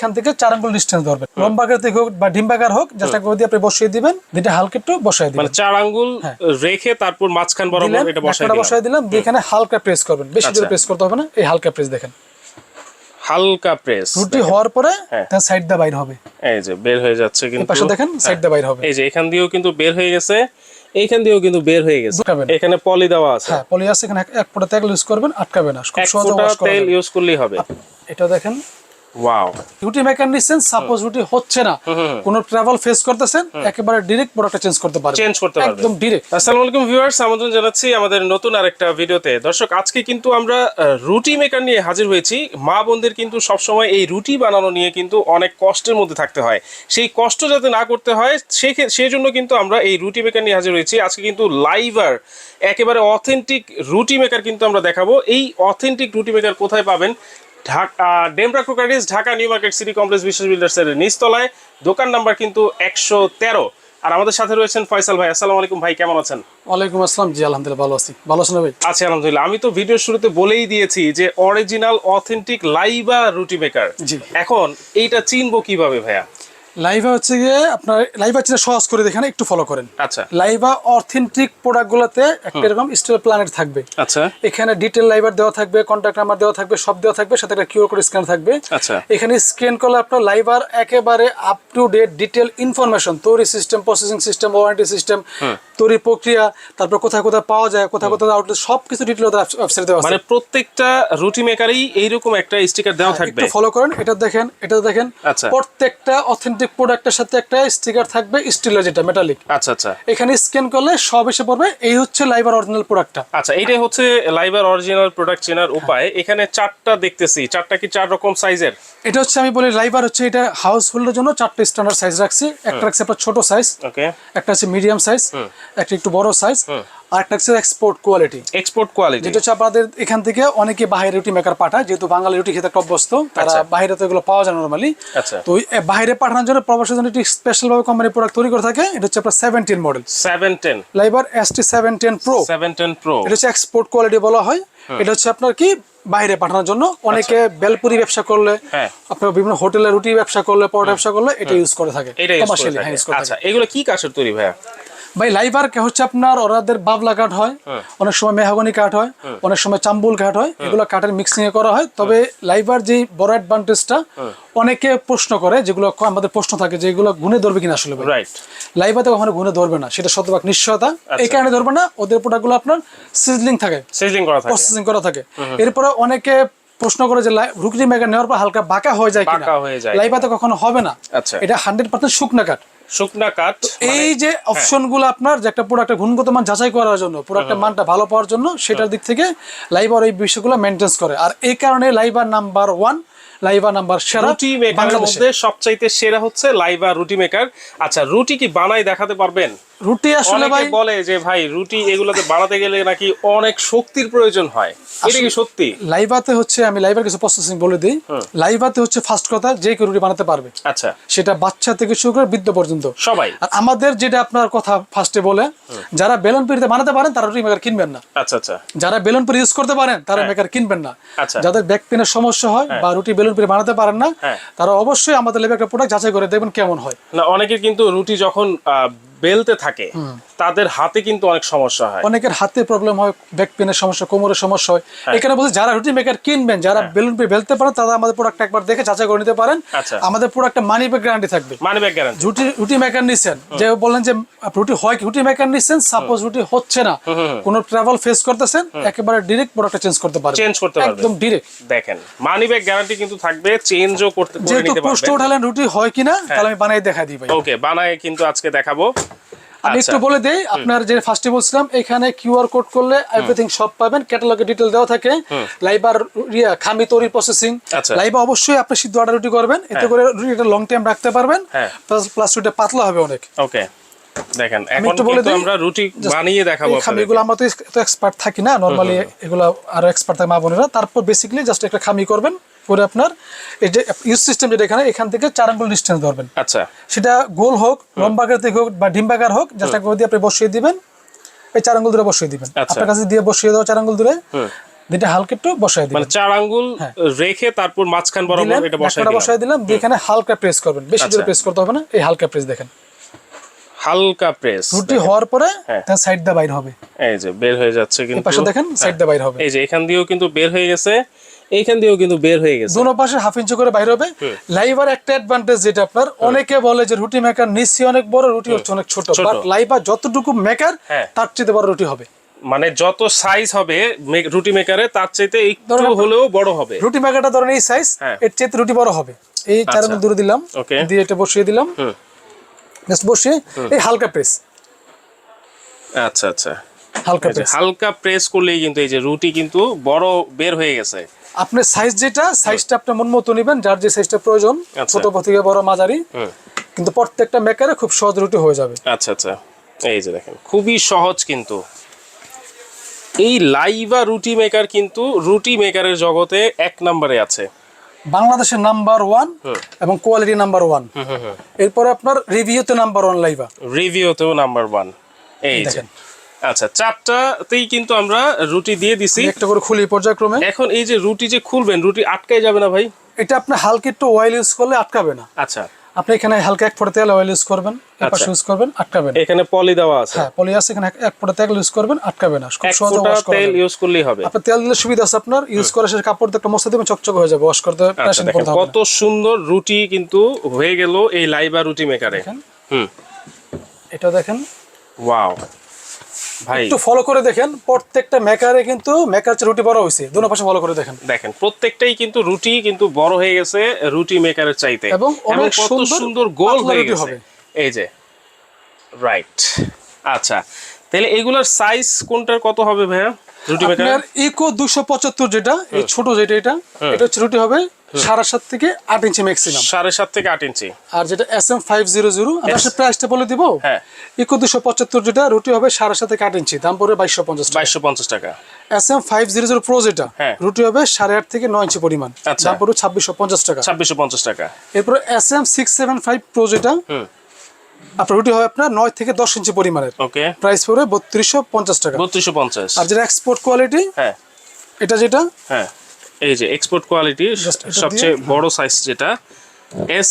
এখান থেকে চার আঙ্গুল ডিস্টেন্স ধরবেন লম্বাকার থেকে হোক বা ডিম্বাকার হোক যেটা করে দিয়ে আপনি বসিয়ে দিবেন দুইটা হালকা একটু বসাই দিবেন। মানে চার আঙ্গুল রেখে তারপর মাঝখান বরাবর এটা বসাই দিলাম বসাই দিলাম এখানে হালকা প্রেস করবেন। বেশি জোরে আচ্ছা। প্রেস করতে হবে না এই হালকা প্রেস দেখেন। হালকা প্রেস রুটি হওয়ার পরে হ্যাঁ। তার সাইড দা বাইর হবে। এই যে বের হয়ে যাচ্ছে কিন্তু পাশে দেখেন সাইড দা বাইর হবে। এই যে এখান দিয়েও কিন্তু বের হয়ে গেছে এইখান দিয়েও কিন্তু বের হয়ে গেছে। এখানে পলি দেওয়া আছে। হ্যাঁ পলি আছে এখানে এক- ফোঁটা তেল ইউজ করবেন আটকাবে না। খুব সহজে ওয়াশ তেল ইউজ করলেই হবে। এটা দেখেন ওয়াও রুটি মেকার নিচ্ছেন সাপোজ রুটি হচ্ছে না। কোন ট্রাভেল ফেস করতেছেন একেবারে প্রোডাক্টটা চেঞ্জ করতে পারবেন। চেঞ্জ করতে পারবে একদম ডিরেক্ট আসসালামু আলাইকুম ভিউয়ার্স আমন্ত্রণ জানাচ্ছি আমাদের নতুন আরেকটা ভিডিওতে। দর্শক আজকে কিন্তু আমরা রুটি মেকার নিয়ে হাজির হয়েছি। মা বোনদের কিন্তু সবসময় এই রুটি বানানো নিয়ে কিন্তু অনেক কষ্টের মধ্যে থাকতে হয়। সেই কষ্ট যাতে না করতে হয় সেই জন্য কিন্তু আমরা এই রুটি মেকার নিয়ে হাজির হয়েছি। আজকে কিন্তু লাইভার একেবারে অথেন্টিক রুটি মেকার কিন্তু আমরা দেখাবো। এই অথেন্টিক রুটি মেকার কোথায় পাবেন Dhaka Demra crockeries Dhaka new market city complex Biswas বিল্ডার্সের নিচতলায়। দোকান নাম্বার কিন্তু একশো তেরো। আর আমাদের সাথে রয়েছেন ফয়সাল ভাই। আসসালামু আলাইকুম ভাই কেমন আছেন? ওয়ালাইকুম আসসালাম। জি আলহামদুলিল্লাহ ভালো আছি। ভালো আছেন ভাই? আছি আলহামদুলিল্লাহ। আমি তো ভিডিওর শুরুতে বলেই দিয়েছি যে অরিজিনাল অথেন্টিক লাইভা রুটি মেকার জি। এখন এইটা চিনবো কীভাবে ভাইয়া? লাইভা হচ্ছে গিয়ে আপনার লাইভা চিনে সহজ করে দেখেন একটু ফলো করেন। আচ্ছা। লাইভা অথেন্টিক প্রোডাক্টগুলোতে একটা এরকম স্টিল প্ল্যানেট থাকবে। আচ্ছা। এখানে ডিটেল লাইভার দেওয়া থাকবে কন্ট্যাক্ট নাম্বার দেওয়া থাকবে সব দেওয়া থাকবে সাথে একটা কিউআর কোড স্ক্যান থাকবে। আচ্ছা। এখানে স্ক্যান করলে আপনার লাইভার একেবারে up to date detail information তৈরি system processing system warranty system তৈরি প্রক্রিয়া তারপর কোথায় কোথায় পাওয়া যায় কোথায় কোথায় আউটলেট সব কিছু ডিটেল ওয়েবসাইট দেওয়া আছে। মানে প্রত্যেকটা রুটি মেকারই এইরকম একটা স্টিকার দেওয়া থাকবে একটু ফলো করেন এটা দেখেন এটা দেখেন। আচ্ছা। প্রত্যেকটা অথেন্টিক প্রোডাক্টের সাথে একটা স্টিকার থাকবে স্টিলের যেটা মেটালিক আচ্ছা আচ্ছা। এখানে স্ক্যান করলে সব এসে পড়বে এই হচ্ছে লাইভার অরিজিনাল প্রোডাক্টটা আচ্ছা এইটাই হচ্ছে লাইভার অরিজিনাল প্রোডাক্ট চেনার উপায়। এখানে চারটা দেখতেছি চারটা কি চার রকম সাইজের এটা হচ্ছে আমি বলি লাইভার হচ্ছে এটা হাউস হোল্ডের জন্য চারটে স্ট্যান্ডার্ড সাইজ রাখছি। একটা রাখছি আপনার ছোট সাইজ ওকে একটা হচ্ছে মিডিয়াম সাইজ একটা একটু বড় সাইজ আর একটা হচ্ছে এক্সপোর্ট কোয়ালিটি এক্সপোর্ট কোয়ালিটি যেটা হচ্ছে আপনাদের এখান থেকে অনেকে বাইরে রুটি মেকার পাঠায় যেহেতু বাঙালি রুটি খেতে একটা অভ্যস্ত তারা আচ্ছা। বাইরে তো এগুলো পাওয়া যায় নর্মালি আচ্ছা। তো বাইরে পাঠানোর জন্য প্রবাসের জন্য একটি স্পেশাল ভাবে কোম্পানি প্রোডাক্ট তৈরি করে থাকে এটা হচ্ছে আপনার seventeen model seven ten লাইবার S T seventeen pro seven ten pro এটা হচ্ছে এক্সপোর্ট কোয়ালিটি বলা হয়। এটা হচ্ছে আপনার কি বাইরে পাঠানোর জন্য। অনেকে বেলপুরি ব্যবসা করলে আচ্ছা। হ্যাঁ। আপনার বিভিন্ন হোটেলে রুটি ব্যবসা করলে পরোটা ব্যবসা করলে এটা ইউজ করে থাকে। এটা করে থাকে। হ্যাঁ, করে আচ্ছা এগুলো কি কাঠের তৈরি ভাইয়া? ভাই লাইবার হচ্ছে আপনার ওরাদের বাবলা কাঠ হয় অনেক সময় মেহাগনি কাঠ হয় অনেক সময় চাম্বুল কাঠ হয় এগুলো কাঠের মিক্সিং এ করা হয়। তবে লাইবার যে বড় অ্যাডভান্টেজটা অনেকে প্রশ্ন করে যেগুলো আমাদের প্রশ্ন থাকে যে এগুলো গুণে ধরবে কিনা আসলে। রাইট লাইভাতে কখনো গুনে ধরবে না সেটা শতভাগ নিশ্চয়তা। আচ্ছা। এই কারণে ধরবে না ওদের প্রোডাক্টগুলো আপনার সিজলিং থাকে। সিজলিং করা থাকে। প্রসেসিং করা থাকে। এরপরে অনেকে প্রশ্ন করে যে রুকরি মেগা নেওয়ার পর হালকা বাঁকা হয়ে যায় কিনা? বাঁকা হয়ে যায় লাইভাতে কখনো হবে না। আচ্ছা। এটা হান্ড্রেড পার্সেন্ট শুকনা কাঠ। শুকনা কাঠ এই যে হ্যাঁ। অপশনগুলো আপনার যে একটা প্রোডাক্টের গুণগত মান যাচাই করার জন্য প্রোডাক্টের মানটা ভালো পাওয়ার জন্য সেটার দিক থেকে লাইবার এই বিষয়গুলো মেনটেন্স করে। আর এই কারণে লাইবার নাম্বার ওয়ান লাইবার নাম্বার সেরা রুটি মেকারের বাংলাদেশে। মধ্যে সবচাইতে সেরা হচ্ছে লাইভা রুটি মেকার আচ্ছা রুটি কি বানাই দেখাতে পারবেন? রুটি আসলে ভাই বলে যে ভাই রুটি এগুলোতে বানাতে গেলে নাকি অনেক শক্তির প্রয়োজন হয়। এটা কি সত্যি? লাইভাতে হচ্ছে আমি লাইভার কিছু প্রসেসিং বলে দিই। লাইভাতে হচ্ছে ফার্স্ট কথা যে কেউ রুটি বানাতে পারবে। আচ্ছা। সেটা বাচ্চা থেকে শুরু করে বৃদ্ধ পর্যন্ত। সবাই। আর আমাদের যেটা আপনার কথা ফার্স্টে বলে যারা বেলুন পিড়িতে বানাতে পারেন তারা রুটি মেকার কিনবেন না। আচ্ছা আচ্ছা। যারা বেলুন পিড়ি ইউজ করতে পারেন তারা মেকার কিনবেন না। আচ্ছা। যাদের ব্যাক পেনের সমস্যা হয় বা রুটি বেলুন পিড়ি বানাতে পারেন না হ্যাঁ। তারা অবশ্যই আমাদের লেবে একটা প্রোডাক্ট যাচাই করে দেখবেন কেমন হয়। না অনেকের কিন্তু রুটি যখন বেলতে থাকে। তাদের হাতে কিন্তু অনেক সমস্যা হয়। অনেকের হাতে প্রবলেম হয় ব্যাক পেনের সমস্যা কোমরের সমস্যা হয়। হ্যাঁ। এখানে বলছি যারা রুটি মেকার কিনবেন যারা বেলুন পিড়ি বেলতে পারেন তারা আমাদের প্রোডাক্ট একবার দেখে যাচাই করে নিতে পারেন। আচ্ছা। আমাদের প্রোডাক্টে মানি ব্যাক গ্যারান্টি থাকবে। মানি ব্যাগ গ্যারান্টি রুটি রুটি মেকার নিচ্ছেন যে বললেন যে রুটি হয় কি? রুটি মেকার নিচ্ছেন সাপোজ রুটি হচ্ছে না। কোন ট্রাভেল ফেস করতেছেন একেবারে ডিরেক্ট প্রোডাক্টটা চেঞ্জ করতে পারবেন। চেঞ্জ করতে পারবে একদম ডিরেক্ট দেখেন মানি ব্যাগ গ্যারান্টি কিন্তু থাকবে চেঞ্জও করতে করে যেহেতু নিতে প্রশ্ন পারবেন। উঠালেন রুটি হয় কিনা হ্যাঁ। তাহলে আমি বানাই দেখা দিই ভাই। ওকে বানায় কিন্তু আজকে দেখাবো। আমি আচ্ছা। একটু বলে দেই আপনার যে ফার্স্টে বলছিলাম এখানে কিউআর কোড করলে এভরিথিং সব পাবেন। ক্যাটালগে ডিটেল দেওয়া থাকে। লাইবার খামি তৈরি প্রসেসিং আচ্ছা। লাইবা অবশ্যই আপনি সিদ্ধ আটা রুটি করবেন। এতে করে রুটিটা লং টাইম রাখতে পারবেন। হ্যাঁ। প্লাস প্লাস রুটিটা পাতলা হবে অনেক। ওকে দেখেন এখন কিন্তু আমরা রুটি বানিয়ে দেখাবো। আমরা তো এক্সপার্ট থাকি না। নর্মালি এগুলো আরও এক্সপার্ট থাকে মা বোনেরা। তারপর বেসিক্যালি জাস্ট একটা খামি করবেন। করে আপনার এই যে ইউজ সিস্টেম যেটা এখানে এখান থেকে চার আঙ্গুল ডিস্টেন্স ধরবেন। আচ্ছা। সেটা গোল হোক লম্বাকার থেকে হোক বা ডিম্বাকার হোক যেটা করে দিয়ে আপনি বসিয়ে দিবেন। এই চার আঙ্গুল দূরে বসিয়ে দিবেন। আচ্ছা। আপনার কাছে দিয়ে বসিয়ে দাও চার আঙ্গুল দূরে দুইটা হালকা একটু বসাই দিবেন। মানে চার আঙ্গুল হ্যাঁ। রেখে তারপর মাঝখান বরাবর এটা ঢাকনাটা দিলাম। বসাই দিলাম এখানে হালকা প্রেস করবেন। বেশি জোরে আচ্ছা। প্রেস করতে হবে না এই হালকা প্রেস দেখেন। হালকা প্রেস রুটি হওয়ার পরে। তার সাইড দা বাইর হবে। এই যে বের হয়ে যাচ্ছে কিন্তু পাশে দেখেন সাইড দা বাইর হবে। এই যে এখান দিয়েও কিন্তু বের হয়ে গেছে। এইখান দিয়েও কিন্তু বের হয়ে গেছে। দুনো পাশে হাফ ইঞ্চি করে বাইর হবে। লাইভার একটা অ্যাডভান্টেজ যেটা আপনার অনেকে বলে যে রুটি মেকার নিশ্চয়ই অনেক বড় রুটি হচ্ছে অনেক ছোট। বাট লাইভার যতটুকু মেকার হ্যাঁ। তার চেয়ে বড় রুটি হবে। মানে যত সাইজ হবে রুটি মেকারে তার চাইতে একটু হলেও বড় হবে। রুটি মেকারটা ধরেন এই সাইজ হ্যাঁ। এর চেয়ে রুটি বড় হবে। এই চার আচ্ছা। দূরে দিলাম দিয়ে এটা বসিয়ে দিলাম। জাস্ট বসিয়ে এই হালকা প্রেস আচ্ছা আচ্ছা। হালকা হালকা প্রেস করলেই কিন্তু এই যে রুটি কিন্তু বড় বের হয়ে গেছে। আপনার সাইজ যেটা সাইজটা আপনি মন মতো নেবেন যার যে সাইজটা প্রয়োজন আচ্ছা। ছোট থেকে বড় মাঝারি। কিন্তু প্রত্যেকটা মেকারে খুব সহজ রুটি হয়ে যাবে। আচ্ছা আচ্ছা। এই যে দেখেন খুবই সহজ কিন্তু। এই লাইভা রুটি মেকার কিন্তু রুটি মেকারের জগতে এক নম্বরে আছে। বাংলাদেশের নাম্বার ওয়ান এবং কোয়ালিটি নাম্বার ওয়ান এরপরে আপনার রিভিউতে নাম্বার ওয়ান লাইভা। রিভিউতেও নাম্বার ওয়ান এই দেখেন। আচ্ছা চারটাতেই কিন্তু আমরা রুটি দিয়ে দিছি। একটা করে খুলি পর্যায়ক্রমে। এখন এই যে রুটি যে খুলবেন রুটি আটকাই যাবে না ভাই? এটা আপনি হালকা একটু অয়েল ইউজ করলে আটকাবে না। আচ্ছা। আপনি এখানে হালকা এক ফোঁটা তেল অয়েল ইউজ করবেন এপাশে আচ্ছা। ইউজ করবেন আটকাবে না। এখানে পলি দেওয়া আছে। হ্যাঁ পলি আছে এখানে এক- ফোঁটা তেল ইউজ করবেন আটকাবে না। খুব সহজে ওয়াশ তেল ইউজ করলেই হবে। আপনার তেল দিলে সুবিধা আছে আপনার ইউজ করে সে কাপড় দিয়ে একটা মশলা দিবেন চকচক হয়ে যাবে ওয়াশ করতে আচ্ছা পেরেশানি করতে হবে কত সুন্দর রুটি কিন্তু হয়ে গেল এই লাইভা রুটি মেকারে। হুম। এটা দেখেন। ওয়াও একটু ফলো করে দেখেন প্রত্যেকটা মেকারে কিন্তু মেকার রুটি বড় হয়েছে। দুনো পাশে ফলো করে দেখেন। দেখেন প্রত্যেকটাই কিন্তু রুটি কিন্তু বড় হয়ে গেছে রুটি মেকারের চাইতে। এবং অনেক সুন্দর গোল হয়ে গেছে। এই যে রাইট আচ্ছা। তাহলে এগুলার সাইজ কোনটার কত হবে ভাইয়া? রুটি আপনার ইকো দুশো পঁচাত্তর যেটা এই ছোট যেটা এটা এটা হচ্ছে রুটি হবে সাড়ে সাত থেকে আট ইঞ্চি ম্যাক্সিমাম সাড়ে সাত থেকে আট ইঞ্চি। আর যেটা S M five zero zero আমি আসলে প্রাইসটা বলে দিব। হ্যাঁ। ইকো দুশো পঁচাত্তর যেটা রুটি হবে সাড়ে সাত থেকে আট ইঞ্চি দাম পড়বে বাইশশো পঞ্চাশ টাকা। বাইশশো পঞ্চাশ টাকা। S M five zero zero pro যেটা হ্যাঁ। রুটি হবে সাড়ে আট থেকে নয় ইঞ্চি পরিমাণ আচ্ছা। দাম পড়বে ছাব্বিশশো পঞ্চাশ টাকা। ছাব্বিশশো পঞ্চাশ টাকা। এরপরে S M six seven five pro যেটা। আপনার রুটি হবে আপনার নয় থেকে দশ ইঞ্চি পরিমাণের। ওকে। প্রাইস পড়বে বত্রিশশো পঞ্চাশ টাকা। বত্রিশশো পঞ্চাশ। আর যেটা এক্সপোর্ট কোয়ালিটি হ্যাঁ। এটা যেটা? হ্যাঁ। এই যে এক্সপোর্ট কোয়ালিটি সবচেয়ে বড় সাইজ যেটা S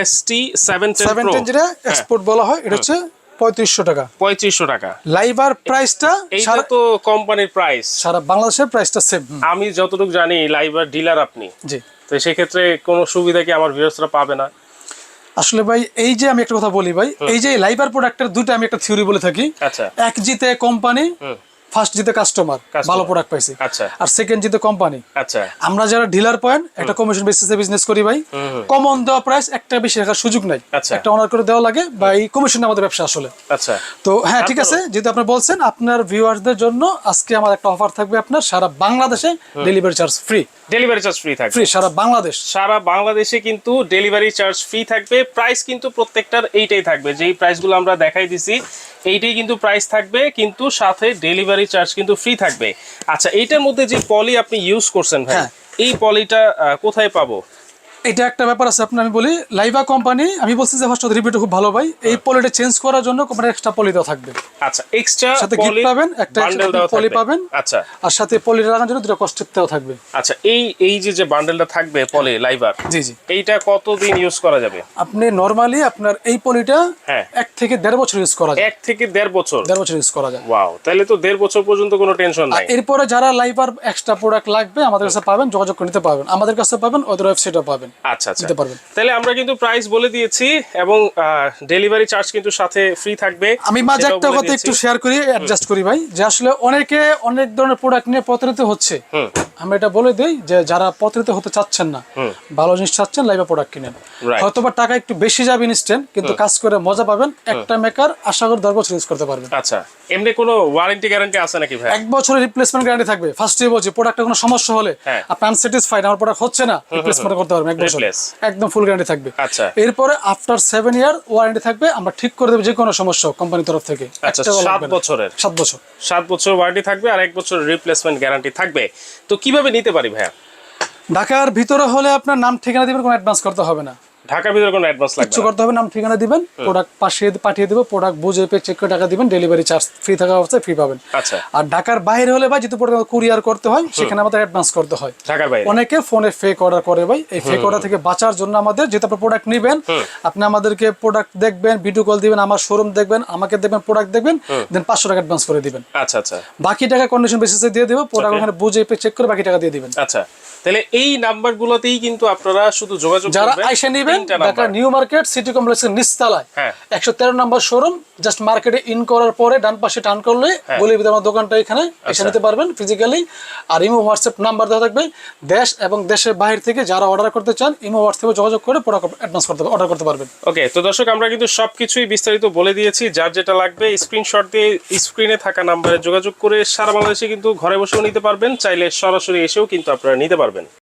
S T seven seven ten যেটা এক্সপোর্ট বলা হয় এটা হচ্ছে পঁয়ত্রিশশো টাকা। পঁয়ত্রিশশো টাকা। লাইভার প্রাইসটা এইটা তো কোম্পানির প্রাইস সারা বাংলাদেশের প্রাইসটা সেম আমি যতটুকু জানি লাইভার ডিলার আপনি। জি। তো সেক্ষেত্রে কোনো সুবিধা কি আমার ভিউয়ার্সরা পাবে না? আসলে ভাই এই যে আমি একটা কথা বলি ভাই এই যে লাইবার প্রোডাক্টের দুটো আমি একটা থিওরি বলে থাকি। আচ্ছা। এক জিতে কোম্পানি ফার্স্ট জিতে কাস্টমার ভালো প্রোডাক্ট পাইছি। আচ্ছা। আর সেকেন্ড জিতে কোম্পানি আচ্ছা। আমরা যারা ডিলার পয়েন্ট একটা কমিশন বেসিসে বিজনেস করি ভাই। কমন দেওয়া প্রাইস একটা বেশি রাখার সুযোগ নাই। আচ্ছা। একটা অনার করে দেওয়া লাগে বা এই কমিশন আমাদের ব্যবসা আসলে। আচ্ছা। তো হ্যাঁ ঠিক আছে যেহেতু আপনি বলছেন আপনার ভিউয়ারদের জন্য আজকে আমার একটা অফার থাকবে আপনার সারা বাংলাদেশে delivery charge free delivery charge free থাকবে। ফ্রি সারা বাংলাদেশ। সারা বাংলাদেশে কিন্তু ডেলিভারি চার্জ ফ্রি থাকবে। প্রাইস কিন্তু প্রত্যেকটার এইটাই থাকবে। যেই প্রাইসগুলো আমরা দেখাই দিছি এইটাই কিন্তু প্রাইস থাকবে কিন্তু সাথে ডেলিভারি চার্জ কিন্তু ফ্রি থাকবে আচ্ছা এইটার মধ্যে যে পলি আপনি ইউজ করছেন ভাই হ্যাঁ। এই পলিটা কোথায় পাবো এটা একটা ব্যাপার আছে আপনি আমি বলি লাইভা কোম্পানি আমি বলছি যে ফার্স্ট রিভিউটা খুব ভালো ভাই। এই পলিটা চেঞ্জ করার জন্য কোম্পানির এক্সট্রা পলি দেওয়া থাকবে। আচ্ছা এক্সট্রা সাথে gift পাবেন, একটা পলি পাবেন। আচ্ছা। আর সাথে পলি লাগানোর জন্য দুটো কস্টেপ দেওয়া থাকবে। আচ্ছা এই এই যে যে বান্ডেলটা থাকবে পলি লাইভার জি জি। এইটা কতদিন ইউজ করা যাবে? আপনি নরমালি আপনার এই পলিটা হ্যাঁ। এক থেকে দেড় বছর ইউজ করা যায়। এক থেকে দেড় বছর? দেড় বছর ইউজ করা যায়। ওয়াও তাহলে তো দেড় বছর পর্যন্ত কোনো টেনশন নাই। এরপরে যারা লাইভার এক্সট্রা প্রোডাক্ট লাগবে আমাদের কাছে পাবেন যোগাযোগ করে নিতে পারবেন। আমাদের কাছে পাবেন ওদের ওয়েবসাইটে পাবেন। আচ্ছা আচ্ছা। পারবেন। তাহলে আমরা কিন্তু প্রাইস বলে দিয়েছি এবং ডেলিভারি চার্জ কিন্তু সাথে ফ্রি থাকবে আমি মাঝে একটা কথা একটু শেয়ার করি অ্যাডজাস্ট করি ভাই যে আসলে অনেকে অনেক ধরনের প্রোডাক্ট নিয়ে প্রতারিত হচ্ছে। হুম। আমি এটা বলে দিই যে যারা প্রতারিত হতে চাচ্ছেন না ভালো জিনিস চাচ্ছেন লাইভে প্রোডাক্ট কিনেন। হয়তো বা টাকা একটু বেশি যাবে ইনস্ট্যান্ট কিন্তু কাজ করে মজা পাবেন একটা মেকার আশা করি দশ বছর ইউজ করতে পারবেন। আচ্ছা এমনি কোনো ওয়ারেন্টি গ্যারান্টি আছে নাকি ভাই? এক বছরের রিপ্লেসমেন্ট গ্যারান্টি থাকবে। ফার্স্টে বলছি প্রোডাক্টে কোনো সমস্যা হলে হ্যাঁ। আপনি আনস্যাটিসফাইড আমার প্রোডাক্ট হচ্ছে না রিপ্লেসমেন্ট করতে পারবেন এক একদম ফুল গ্যারান্টি থাকবে। আচ্ছা। এরপরে আফটার সেভেন ইয়ার ওয়ারেন্টি থাকবে আমরা ঠিক করে দেবো যে কোনো সমস্যা কোম্পানির তরফ থেকে। আচ্ছা একটাও সাত বছরের। সাত বছর। সাত বছর ওয়ারেন্টি থাকবে আর এক বছর রিপ্লেসমেন্ট গ্যারান্টি থাকবে। তো কীভাবে নিতে পারি ভাইয়া? ঢাকার ভিতরে হলে আপনার নাম ঠিকানা দিবেন কোনো অ্যাডভান্স করতে হবে না। ঢাকার ভিতরে কোনো অ্যাডভান্স লাগবে কিছু করতে হবে নাম ঠিকানা দিবেন প্রোডাক্ট পাঠিয়ে পাঠিয়ে দেবো প্রোডাক্ট বুঝে পেয়ে চেক করে টাকা দিবেন ডেলিভারি চার্জ ফ্রি থাকা অবস্থায় ফ্রি পাবেন। আচ্ছা। আর ঢাকার বাইরে হলে ভাই প্রোডাক্ট কুরিয়ার করতে হয় সেখানে আমাদের অ্যাডভান্স করতে হয়। ঢাকার বাইরে। অনেকে ফোনে ফেক অর্ডার করে ভাই এই ফেক অর্ডার থেকে বাঁচার জন্য আমাদের যেহেতু আপনি প্রোডাক্ট নেবেন আপনি আমাদেরকে প্রোডাক্ট দেখবেন ভিডিও কল দিবেন আমার শোরুম দেখবেন আমাকে দেখবেন প্রোডাক্ট দেখবেন দেন পাঁচশো টাকা অ্যাডভান্স করে দিবেন। আচ্ছা আচ্ছা। বাকি টাকা কন্ডিশন বেসিসে দিয়ে দেবো প্রোডাক্ট ওখানে বুঝে চেক করে বাকি টাকা দিয়ে দিবেন। আচ্ছা। তাহলে এই নাম্বার নাম্বারগুলোতেই কিন্তু আপনারা শুধু যোগাযোগ যারা আইসা নেবেন ঢাকা নিউ মার্কেট সিটি কমপ্লেক্সের নিচতলায়। হ্যাঁ। একশো তেরো নম্বর শোরুম জাস্ট মার্কেটে ইন করার পরে ডান পাশে টার্ন করলে হ্যাঁ। বলে আমার দোকানটা এখানে আচ্ছা। এসে নিতে পারবেন ফিজিক্যালি আর ইমো হোয়াটসঅ্যাপ নাম্বার দেওয়া থাকবে দেশ এবং দেশের বাইরে থেকে যারা অর্ডার করতে চান ইমো হোয়াটসঅ্যাপে যোগাযোগ করে প্রোডাক্ট অ্যাডভান্স করতে অর্ডার করতে পারবেন। ওকে তো দর্শক আমরা কিন্তু সবকিছুই বিস্তারিত বলে দিয়েছি। যার যেটা লাগবে স্ক্রিনশট দিয়ে স্ক্রিনে থাকা নাম্বারে যোগাযোগ করে সারা বাংলাদেশে কিন্তু ঘরে বসেও নিতে পারবেন। চাইলে সরাসরি এসেও কিন্তু আপনারা নিতে পারবেন। করবেন